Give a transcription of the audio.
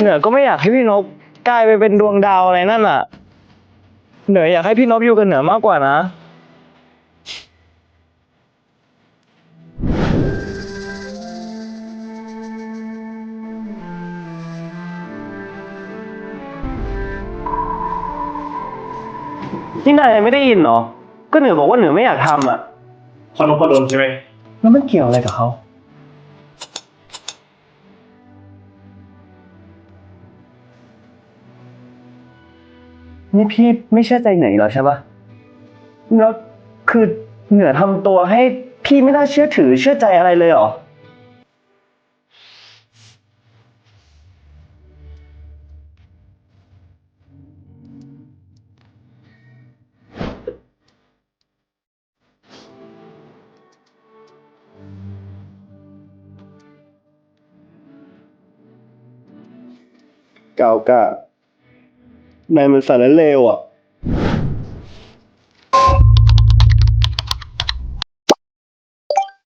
เหนือก็ไม่อยากให้พี่นพกลายไปเป็นดวงดาวอะไรนั่นอะ เหนืออยากให้พี่นพอยู่กับเหนือมากกว่านะ นี่นายไม่ได้ยินเหรอ ก็เหนือบอกว่าเหนือไม่อยากทำอะ พอนพดลใช่ไหมแล้วมันเกี่ยวอะไรกับเขา นี่พี่ไม่เชื่อใจเหนืออีกแล้วใช่ปะแล้วคือเหนือทำตัวให้พี่ไม่น่าเชื่อถือเชื่อใจอะไรเลยเหรอ เก่ากะ นายมันสารเลวอะ